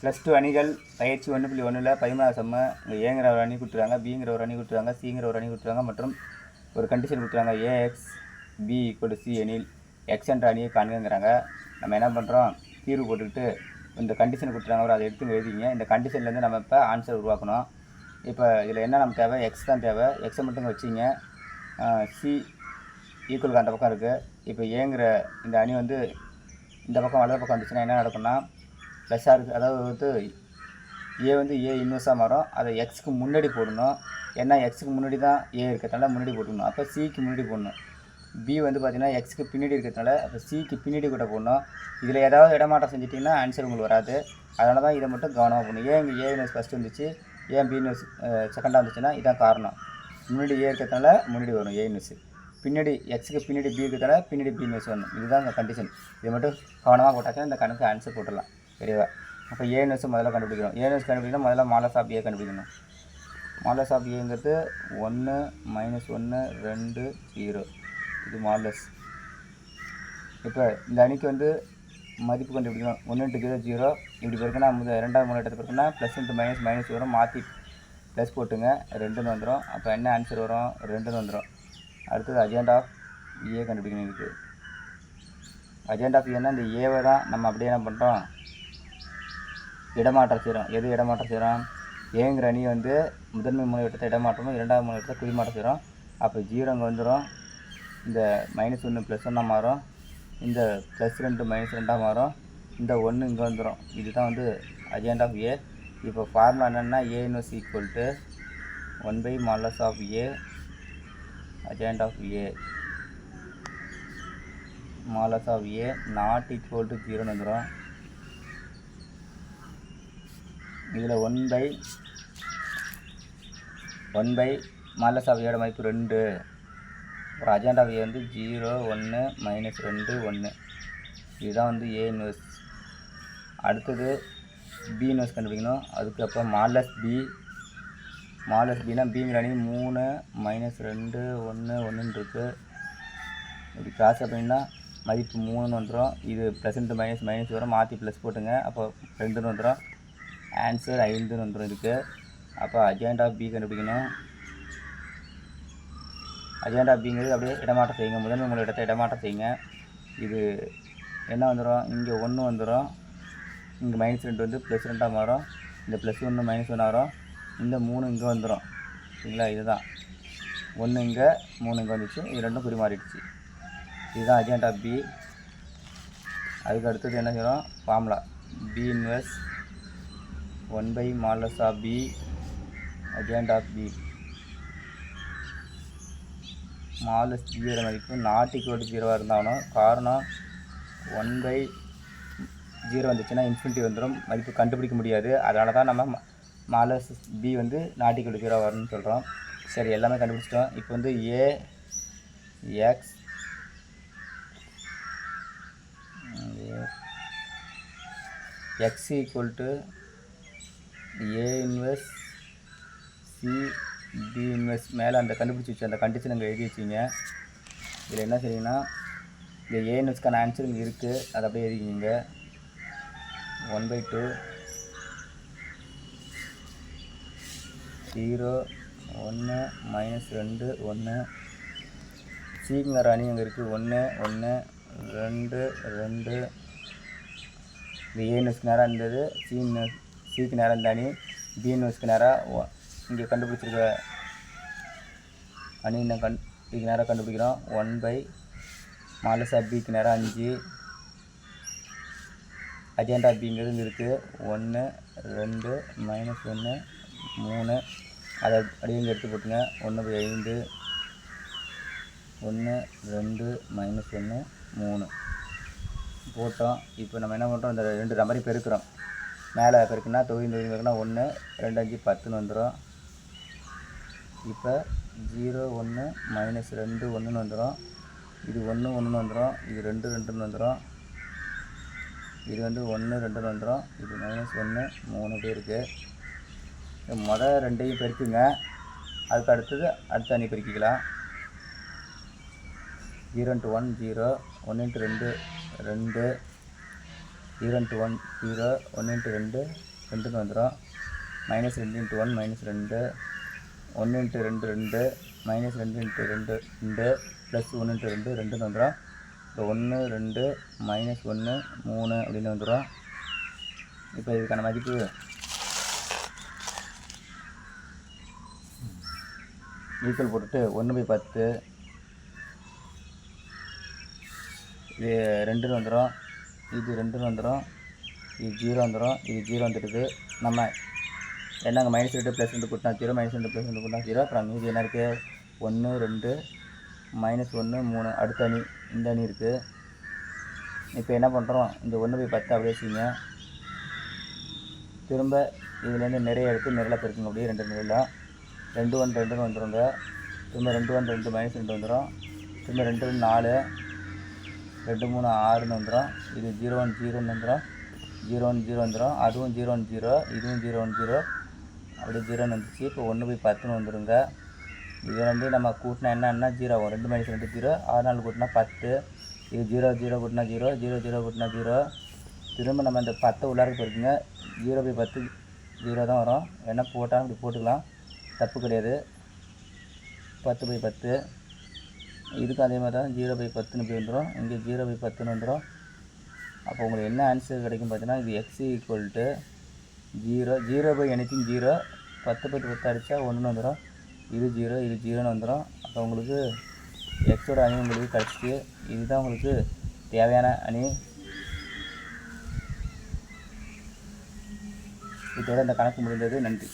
Plus two அணிகள் பயிற்சி ஒன்று புள்ளி ஒன்றில் பதிமூணாவது செம்ம இங்கே ஏங்கிற ஒரு அணி கொடுத்துருக்காங்க பிங்கிற ஒரு அணி கொடுத்துருக்காங்க சிங்கிற ஒரு அணி கொடுத்துருக்காங்க மற்றும் ஒரு கண்டிஷன் கொடுத்துருக்காங்க. A X B equal C எனில் எக்ஸ் என்ற அணியை காண்கங்கிறாங்க நம்ம என்ன பண்ணுறோம் தீர்வு போட்டுக்கிட்டு இந்த கண்டிஷன் கொடுத்துருக்காங்க. ஒரு அதை எடுத்து எழுதிங்க. இந்த கண்டிஷன்லேருந்து நம்ம இப்போ ஆன்சர் உருவாக்கணும். இப்போ இதில் என்ன நம்ம தேவை? எக்ஸ் தான் தேவை. எக்ஸை மட்டும் வச்சிங்க. சி ஈக்குவலுக்கு அந்த பக்கம் இருக்குது இப்போ ஏங்கிற இந்த அணி வந்து இந்த பக்கம் வலது பக்கம் வந்துச்சுன்னா என்ன நடக்கும்னா ப்ளஸ்ஸாக இருக்குது அதாவது வந்து ஏ வந்து ஏ இன்வெர்ஸாக மாறும். அதை எக்ஸுக்கு முன்னாடி போடணும். ஏன்னா எக்ஸுக்கு முன்னாடி தான் ஏ இருக்கிறதுனால முன்னாடி போட்டுக்கணும். அப்போ சிக்கு முன்னாடி போடணும். பி வந்து பார்த்தீங்கன்னா எக்ஸுக்கு பின்னாடி இருக்கிறதுனால அப்போ சிக்கு பின்னாடி கூட போடணும். இதில் ஏதாவது இடமாட்டம் செஞ்சிட்டிங்கன்னா ஆன்சர் உங்களுக்கு வராது. அதனால தான் இதை மட்டும் கவனமாக போடணும். ஏன் இங்கே ஏ யூனிவர்ஸ் ஃபஸ்ட்டு வந்துச்சு? ஏன் பி யூனிவர்ஸ் செகண்டாக வந்துச்சுன்னா இதான் காரணம். முன்னாடி ஏ இருக்கிறதுனால முன்னாடி வரும் ஏ யூனிவர்ஸ் பின்னாடி எக்ஸுக்கு பின்னாடி பி இருக்கிறதால பின்னாடி பி யூனிவர்ஸ் வரணும். இதுதான் இந்த கண்டிஷன் இதை மட்டும் கவனமாக போட்டாச்சுன்னா இந்த கணக்கு ஆன்சர் போட்டுடலாம். தெரியவா அப்போ ஏனஸ் முதல்ல கண்டுபிடிக்கணும். ஏனஸ் கண்டுபிடிக்கணும் முதல்ல மாலஸ் ஆஃப் ஏ கண்டுபிடிக்கணும். மாலஸ் ஆஃப் ஏங்கிறது ஒன்று மைனஸ் ஒன்று ரெண்டு ஜீரோ இது மாலஸ் இப்போ இந்த அணிக்கு வந்து மதிப்பு கண்டுபிடிக்கணும். ஒன்று இன்ட்டு ஜீரோ ஜீரோ இப்படி பிறகுனா ரெண்டாவது மூணு இடத்துல பிறகுனா ப்ளஸ் இன்ட்டு மைனஸ் மைனஸ் வரும். மாற்றி ப்ளஸ் போட்டுங்க. ரெண்டுன்னு வந்துடும் அப்போ என்ன ஆன்சர் வரும்? ரெண்டுன்னு வந்துடும் அடுத்தது அஜெண்ட் ஆஃப் ஏ கண்டுபிடிக்கணும் இருக்குது அஜெண்ட் ஆஃப் ஏன்னா இந்த ஏவை தான் நம்ம அப்படியே என்ன பண்ணுறோம் இடமாற்றம் செய்கிறோம் எது இடமாற்றம் செய்கிறோம் ஏங்கிற அணி வந்து முதன்மை மூணு இடமாற்றமும் இரண்டாவது மூணு இடத்தை செய்கிறோம் அப்போ ஜீரோ அங்கே வந்துடும் இந்த மைனஸ் ஒன்று ப்ளஸ் ஒன்றா மாறும். இந்த ப்ளஸ் ரெண்டு மைனஸ் ரெண்டாக மாறும். இந்த ஒன்று இங்கே வந்துடும் இதுதான் வந்து அஜெண்ட் ஆஃப் ஏ இப்போ ஃபார்முலா என்னென்னா A inverse equal to one by modulus of A adjoint of A modulus of A not equal to ஜீரோன்னு வந்துடும் இதில் ஒன் பை ஒன் பை மாலஸ் அவையோட மதிப்பு ரெண்டு. அப்புறம் அஜாண்ட் ஆஃப் வந்து ஜீரோ ஒன்று மைனஸ் ரெண்டு ஒன்று இதுதான் வந்து ஏ இன்வெர்ஸ் அடுத்தது பி இன்வெர்ஸ் கண்டுபிடிக்கணும். அதுக்கப்புறம் மாலஸ் பி மாலஸ் பினா பிங்கிற அணி மூணு மைனஸ் ரெண்டு ஒன்று ஒன்றுன்னு இருக்குது இப்படி கிராஸ் அப்படின்னா மதிப்பு மூணுன்னு வந்துடும் இது ப்ளஸ் ரெண்டு மைனஸ் மைனஸ் வரும். மாற்றி ப்ளஸ் போட்டுங்க. அப்போ ரெண்டுன்னு வந்துடும் ஆன்சர் ஐந்துன்னு வந்துடும் இதுக்கு அப்போ அஜெண்ட் ஆஃப் பி கண்டுபிடிக்கணும். அஜெண்ட் ஆஃப் பிங்கிறது அப்படியே இடமாற்றம் செய்யுங்க. முதன்மை மூணு இடத்த இடமாற்றம் செய்யுங்க. இது என்ன வந்துடும் இங்கே ஒன்று வந்துடும் இங்கே மைனஸ் ரெண்டு வந்து ப்ளஸ் ரெண்டாக மாறும். இந்த ப்ளஸ் ஒன்று மைனஸ் ஒன்று வரும். இந்த மூணு இங்கே வந்துடும் சரிங்களா? இதுதான். ஒன்று இங்கே மூணு இங்கே வந்துச்சு. இது ரெண்டும் குறிமாறிடுச்சு இதுதான் அஜெண்ட் ஆஃப் பி அதுக்கு அடுத்தது என்ன செய்கிறோம் formula B invest one by modulus of B adjoint of B. Modulus zero மதிப்பு நாட் ஈக்குவல் ஜீரோவாக இருந்தாலும் காரணம் ஒன் பை ஜீரோ வந்துச்சுன்னா இன்ஃபினிட்டி வந்துடும் மதிப்பு கண்டுபிடிக்க முடியாது. அதனால தான் நம்ம மாலஸ் பி வந்து நாட் ஈக்குவல் ஜீரோ வரும்னு சொல்கிறோம் சரி எல்லாமே கண்டுபிடிச்சிட்டோம். இப்போ வந்து A X X equal to A invest C D invest மேலே அந்த கண்டுபிடிச்சி வச்சு அந்த கண்டிஷன் அங்கே எழுதி வச்சிங்க. இதில் என்ன செய்யுங்கன்னா இந்த ஏ இன்வெர்ஸ்க்கான ஆன்சர் இங்கே இருக்குது அதை அப்படியே எழுதிக்கிங்க. ஒன் பை டூ ஜீரோ ஒன்று மைனஸ் ரெண்டு ஒன்று சீக்கிங்க ராணி அங்கே இருக்குது ஒன்று ஒன்று ரெண்டு ரெண்டு. இந்த ஏ நேராக இருந்தது. சி சிக்கு நேராக இந்த அணி பி நியூஸ்க்கு நேராக இங்கே கண்டுபிடிச்சிருக்க அணி என்ன கண் இதுக்கு நேராக கண்டுபிடிக்கிறோம். ஒன் பை மாலசா பிக்கு நேராக அஞ்சு. அஜெண்டா பிங்கிறது இருக்குது ஒன்று ரெண்டு மைனஸ் ஒன்று மூணு. அதை அப்படியே இங்கே எடுத்து போட்டுங்க. ஒன்று பை ஐந்து. ஒன்று ரெண்டு மைனஸ் ஒன்று மூணு. போட்டோம். இப்போ நம்ம என்ன பண்ணுறோம் இந்த ரெண்டு நம்பரையும் பெருக்கிறோம். மேலே பெருக்குனா தொகுதி தொகுதி பெருக்குனா ஒன்று ரெண்டு அஞ்சு பத்துன்னு வந்துடும் இப்போ ஜீரோ ஒன்று மைனஸ் ரெண்டு ஒன்றுன்னு வந்துடும் இது ஒன்று ஒன்றுன்னு வந்துடும் இது ரெண்டு ரெண்டுன்னு வந்துடும் இது வந்து ஒன்று ரெண்டுன்னு வந்துடும் இது மைனஸ் ஒன்று மூணு பேருக்கு மொதல் ரெண்டையும் பெருக்குங்க. அதுக்கு அடுத்தது அடுத்த அணி பெருக்கிக்கலாம். Zero into one zero. ஒன்று இன்ட்டு ரெண்டு ரெண்டு. ஜீரோ இன்ட்டு ஒன் ஜீரோ ஒன்று இன்ட்டு ரெண்டு ரெண்டுன்னு வந்துடும் மைனஸ் ரெண்டு இன்ட்டு ஒன் மைனஸ் ரெண்டு ஒன்று இன்ட்டு ரெண்டு ரெண்டு மைனஸ் ரெண்டு இன்ட்டு ரெண்டு ரெண்டு ப்ளஸ் ஒன்று இன்ட்டு ரெண்டு ரெண்டுன்னு வந்துடும் இப்போ ஒன்று ரெண்டு மைனஸ் ஒன்று மூணு அப்படின்னு வந்துடும் இப்போ இதுக்கான மதிப்பு? ஈக்குவல் போட்டுட்டு ஒன்று போய் பத்து இது ரெண்டுன்னு வந்துடும் இது ரெண்டுன்னு வந்துடும் இது ஜீரோ வந்துடும் இது ஜீரோ வந்துடுது. நம்ம என்னங்க மைனஸ் ரெண்டு ப்ளஸ் ரெண்டு கூட்டினா ஜீரோ மைனஸ் ரெண்டு ப்ளஸ் ரெண்டு கூட்டினா ஜீரோ அப்புறம் மீதி என்ன இருக்குது ஒன்று ரெண்டு மைனஸ் ஒன்று மூணு. அடுத்த அணி இந்த அணி இருக்குது இப்போ என்ன பண்ணுறோம் இந்த ஒன்று போய் பத்து அப்படியே வச்சுங்க திரும்ப இதுலேருந்து நிறைய எடுத்து நிரலை பெருக்குங்க அப்படியே ரெண்டு நிரல. ரெண்டு ஒன் ரெண்டுன்னு வந்துடுங்க திரும்ப ரெண்டு ஒன் ரெண்டு மைனஸ் ரெண்டு வந்துடும் திரும்ப ரெண்டு ரெண்டு நாலு. ரெண்டு மூணு ஆறுன்னு வந்துடும் இது ஜீரோ ஒன் ஜீரோன்னு வந்துடும் ஜீரோ ஒன் ஜீரோ வந்துடும் அதுவும் ஜீரோ ஒன் ஜீரோ இதுவும் ஜீரோ ஒன் ஜீரோ. அப்படியே ஜீரோன்னு வந்துச்சு. இப்போ ஒன்று போய் பத்துன்னு வந்துடுங்க இது வந்து நம்ம கூட்டினா என்னன்னா ஜீரோ ஆகும். ரெண்டு மைனஸ் ரெண்டு ஜீரோ. ஆறு நாள் கூட்டினா பத்து. இது ஜீரோ ஜீரோ கூட்டினா ஜீரோ. ஜீரோ ஜீரோ கூட்டினா ஜீரோ. திரும்ப நம்ம இந்த பத்தை உள்ளார போயிருக்குங்க ஜீரோ பை பத்து ஜீரோ தான் வரும். என்ன போட்டால் இப்படி போட்டுக்கலாம். தப்பு கிடையாது. பத்து பை பத்து. இதுக்கும் அதே மாதிரி தான் ஜீரோ பை பத்துன்னு இப்படி வந்துடும் இங்கே ஜீரோ பை பத்துன்னு வந்துடும் அப்போ உங்களுக்கு என்ன ஆன்சர் கிடைக்கும் பார்த்தீங்கன்னா இது X equal to zero zero by anything zero பத்து பத்து பத்து அடித்தா ஒன்றுன்னு வந்துடும் இது ஜீரோ இது ஜீரோன்னு வந்துடும் அப்போ உங்களுக்கு எக்ஸோட அணி உங்களுக்கு கிடச்சிட்டு இதுதான் உங்களுக்கு தேவையான அணி. இதோட இந்த கணக்கு முடிந்தது. நன்றி.